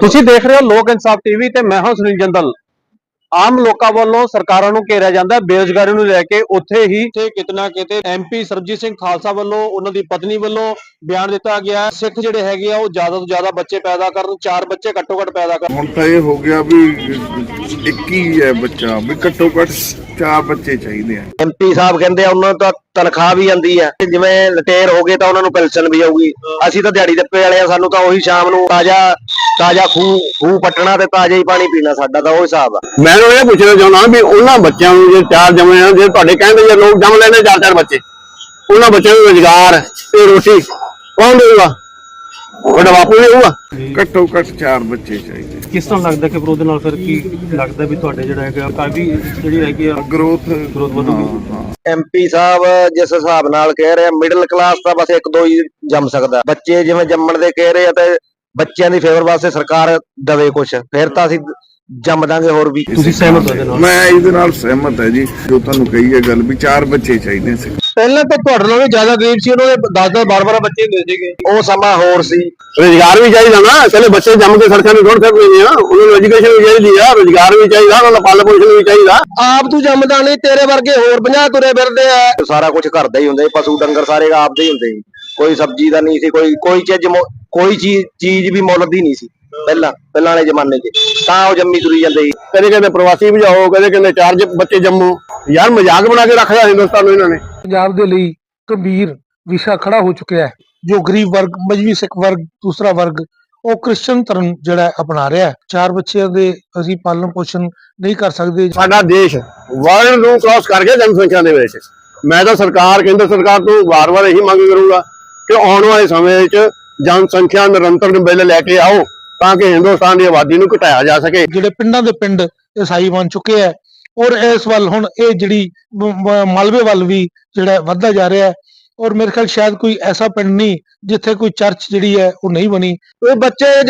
ਤੁਸੀਂ ਦੇਖ ਰਹੇ ਹੋ ਲੋਕ ਇਨਸਾਫ ਟੀਵੀ ਤੇ ਮੈਂ ਹਾਂ ਸੁਨੀਲ ਜੰਦਲ। ਆਮ ਲੋਕਾਂ ਵੱਲੋਂ ਸਰਕਾਰਾਂ ਨੂੰ ਘੇਰਿਆ ਜਾਂਦਾ ਹੈ ਬੇਰੁਜ਼ਗਾਰੀ ਨੂੰ ਲੈ ਕੇ ਉੱਥੇ ਹੀ ਤੇ ਕਿਤਨਾ ਕਿਤੇ ਐਮਪੀ ਸਰਬਜੀਤ ਸਿੰਘ ਖਾਲਸਾ ਵੱਲੋਂ ਉਹਨਾਂ ਦੀ ਪਤਨੀ ਵੱਲੋਂ ਬਿਆਨ ਦਿੱਤਾ ਗਿਆ ਸਿੱਖ ਜਿਹੜੇ ਹੈਗੇ ਆ ਉਹ ਜ਼ਿਆਦਾ ਤੋਂ ਜ਼ਿਆਦਾ ਬੱਚੇ ਪੈਦਾ ਕਰਨ ਚਾਰ ਬੱਚੇ ਘੱਟੋ ਘੱਟ ਪੈਦਾ ਕਰਨ। ਹੁਣ ਤਾਂ ਇਹ ਹੋ ਗਿਆ ਵੀ ਇੱਕ ਹੀ ਹੈ ਬੱਚਾ ਵੀ ਘੱਟੋ ਘੱਟ ਚਾਰ ਬੱਚੇ ਚਾਹੀਦੇ ਆ। ਐਮਪੀ ਸਾਹਿਬ ਕਹਿੰਦੇ ਆ ਉਹਨਾਂ ਨੂੰ ਤਾਂ ਤਨਖਾਹ ਵੀ ਆਂਦੀ ਆ। ਤੇ ਜਿਵੇਂ ਲਟੇਰ ਹੋ ਗਏ ਤਾਂ ਉਹਨਾਂ ਨੂੰ ਪੈਨਸ਼ਨ ਵੀ ਆਊਗੀ। ਅਸੀਂ ਤਾਂ ਦਿਹਾੜੀ ਦੱਪੇ ਵਾਲੇ ਆ ਸਾਨੂੰ ਤਾਂ ਉਹੀ ਸ਼ਾਮ ਨੂੰ ਤਾਜ਼ਾ ਤਾਜ਼ਾ ਖੂਹ ਖੂਹ ਪੱਟਣਾ ਤੇ ਤਾਜ਼ਾ ਹੀ ਪਾਣੀ ਪੀਣਾ ਸਾਡਾ ਤਾਂ ਉਹ ਹਿਸਾਬ ਆ। ਮੈਂ ਤਾਂ ਇਹ ਪੁੱਛਣਾ ਚਾਹੁੰਦਾ ਵੀ ਉਹਨਾਂ ਬੱਚਿਆਂ ਨੂੰ ਜੇ ਚਾਰ ਜੰਮੇ ਆ ਜੇ ਤੁਹਾਡੇ ਕਹਿੰਦੇ ਜੇ ਲੋਕ ਜੰਮ ਲੈਂਦੇ ਚਾਰ ਚਾਰ ਬੱਚੇ ਉਹਨਾਂ ਬੱਚਿਆਂ ਨੂੰ ਰੋਜ਼ਗਾਰ ਤੇ ਰੋਟੀ ਕੌਣ ਦੇਊਗਾ? ਤੁਹਾਡਾ ਬਾਪੂ ਦੇਊਗਾ? ਘੱਟੋ ਘੱਟ ਚਾਰ ਬੱਚੇ ਚਾਹੀਦੇ। ਕਿਸ ਤਰ੍ਹਾਂ ਲੱਗਦਾ ਕਿ ਵਿਰੋਧ ਨਾਲ ਫਿਰ ਕੀ ਲੱਗਦਾ ਵੀ ਤੁਹਾਡੇ ਜਿਹੜਾ ਹੈਗਾ ਕਾਫੀ ਜਿਹੜੀ ਹੈਗੀ ਆ ਗਰੋਥ Growth ਵਧੂਗੀ। ਹਾਂ ਐਮਪੀ ਸਾਹਿਬ ਜਿਸ ਹਿਸਾਬ ਨਾਲ ਕਹਿ ਰਹੇ ਆ ਮਿਡਲ ਕਲਾਸ ਤਾਂ ਬਸ ਇੱਕ ਦੋ ਹੀ ਜੰਮ ਸਕਦਾ। ਬੱਚੇ ਜਿਵੇਂ ਜੰਮਣ ਦੇ ਕਹਿ ਰਹੇ ਆ ਤੇ ਬੱਚਿਆਂ ਦੀ ਫੇਵਰ ਵਾਸਤੇ ਸਰਕਾਰ ਦਵੇ ਕੁਛ ਫਿਰ ਤਾਂ ਅਸੀਂ ਜੰਮ ਦਾਂਗੇ ਹੋਰ ਵੀ। ਤੁਸੀਂ ਸਹਿਮਤ ਹੋ ਨਾਲ? ਮੈਂ ਇਹਦੇ ਨਾਲ ਸਹਿਮਤ ਹੈ ਜੀ ਜੋ ਤੁਹਾਨੂੰ ਕਹੀ ਹੈ ਗੱਲ ਵੀ ਚਾਰ ਬੱਚੇ ਚਾਹੀਦੇ ਸੀ। ਪਹਿਲਾਂ ਤਾਂ ਤੁਹਾਡੇ ਨਾਲੋਂ ਵੀ ਜ਼ਿਆਦਾ ਗਰੀਬ ਸੀ ਉਹਨਾਂ ਦੇ 10 10 12 12 ਬੱਚੇ ਹੁੰਦੇ ਸੀਗੇ। ਉਹ ਸਮਾਂ ਹੋਰ ਸੀ। ਰੋਜ਼ਗਾਰ ਵੀ ਚਾਹੀਦਾ ਨਾ ਪਹਿਲੇ ਬੱਚੇ ਜੰਮ ਕੇ ਸੜਕਾਂ ਨੂੰ ਥੋੜ ਸਕਦੇ ਨੇ ਉਹਨਾਂ ਨੂੰ ਐਜੂਕੇਸ਼ਨ ਵੀ ਚਾਹੀਦੀ ਆ ਰੋਜ਼ਗਾਰ ਵੀ ਚਾਹੀਦਾ ਉਹਨਾਂ ਦਾ ਪਾਲਣ ਪੋਸ਼ਣ ਵੀ ਚਾਹੀਦਾ। ਆਪ ਤੂੰ ਜੰਮਦਾ ਨਹੀਂ ਤੇਰੇ ਵਰਗੇ ਹੋਰ 50 ਤੁਰੇ ਫਿਰਦੇ ਆ। ਸਾਰਾ ਕੁਝ ਘਰ ਦਾ ਹੀ ਹੁੰਦਾ ਪਸ਼ੂ ਡੰਗਰ ਸਾਰੇ ਆਪ ਦੇ ਹੀ ਹੁੰਦੇ ਸੀ ਕੋਈ ਸਬਜ਼ੀ ਦਾ ਨਹੀਂ ਸੀ ਕੋਈ ਕੋਈ ਚੀਜ਼ ਕੋਈ ਚੀਜ਼ ਚੀਜ਼ ਵੀ ਮੁੱਲ ਦੀ ਨਹੀਂ ਸੀ ਪਹਿਲਾਂ ਪਹਿਲਾਂ ਵਾਲੇ ਜ਼ਮਾਨੇ 'ਚ। ਤਾਂ ਉਹ ਜੰਮੀ ਤੁਰੀ ਜਾਂਦੇ ਸੀ। ਕਦੇ ਕਹਿੰਦੇ ਪ੍ਰਵਾਸੀ ਭਜਾਓ ਕਦੇ ਕਹਿੰਦੇ ਚਾਰ ਜ- ਬੱਚੇ ਜੰਮੋ। ਯਾਰ ਮਜ਼ਾਕ ਬਣਾ ਕੇ ਰੱਖਿਆ ਹਿੰਦੁਸਤਾਨ ਨੂੰ ਇਹਨਾਂ ਨੇ। ਪੰਜਾਬ ਦੇ ਲਈ ਗੰਭੀਰ ਵਿਸ਼ਾ ਖੜਾ ਹੋ ਚੁੱਕਿਆ ਹੈ। ਜੋ ਗਰੀਬ ਵਰਗ ਮਜਬੀ ਸਿੱਖ ਵਰਗ ਦੂਸਰਾ ਵਰਗ ਉਹ ਕ੍ਰਿਸਚਨ ਧਰਮ ਜਿਹੜਾ ਅਪਣਾ ਰਿਹਾ ਚਾਰ ਬੱਚਿਆਂ ਦੇ ਅਸੀਂ ਪਾਲਣ ਪੋਸ਼ਣ ਨਹੀਂ ਕਰ ਸਕਦੇ। ਸਾਡਾ ਦੇਸ਼ ਵਰਲਡ ਨੂੰ ਕ੍ਰਾਸ ਕਰ ਗਿਆ ਜਨਸੰਖਿਆ ਦੇ ਵਿੱਚ। ਮੈਂ ਤਾਂ ਸਰਕਾਰ ਕੇਂਦਰ ਸਰਕਾਰ ਤੋਂ ਵਾਰ-ਵਾਰ ਇਹੀ ਮੰਗ ਕਰੂੰਗਾ ਕਿ ਆਉਣ ਵਾਲੇ ਸਮੇਂ ਵਿੱਚ ਜਨਸੰਖਿਆ ਨਿਰੰਤਰ ਬਿੱਲ ਲੈ ਕੇ ਆਓ ਤਾਂ ਕਿ ਹਿੰਦੁਸਤਾਨ ਦੀ ਆਬਾਦੀ ਨੂੰ ਘਟਾਇਆ ਜਾ ਸਕੇ। ਜਿਹੜੇ ਪਿੰਡਾਂ ਦੇ ਪਿੰਡ ਈਸਾਈ ਬਣ ਚੁੱਕੇ ਹੈ ਔਰ ਇਸ ਵੱਲ ਹੁਣ ਇਹ ਜਿਹੜੀ ਮ- ਮਲਬੇ ਵੱਲ ਵੀ ਜਿਹੜਾ ਵੱਧਦਾ ਜਾ ਰਿਹਾ ਹੈ, ਔਰ ਮੇਰੇ ਖਿਆਲ ਸ਼ਾਇਦ ਕੋਈ ਐਸਾ ਪਿੰਡ ਨਹੀਂ ਜਿੱਥੇ ਕੋਈ ਚਰਚ ਜਿਹੜੀ ਹੈ ਉਹ ਨਹੀਂ ਬਣੀ। ਉਹ ਬੱਚੇ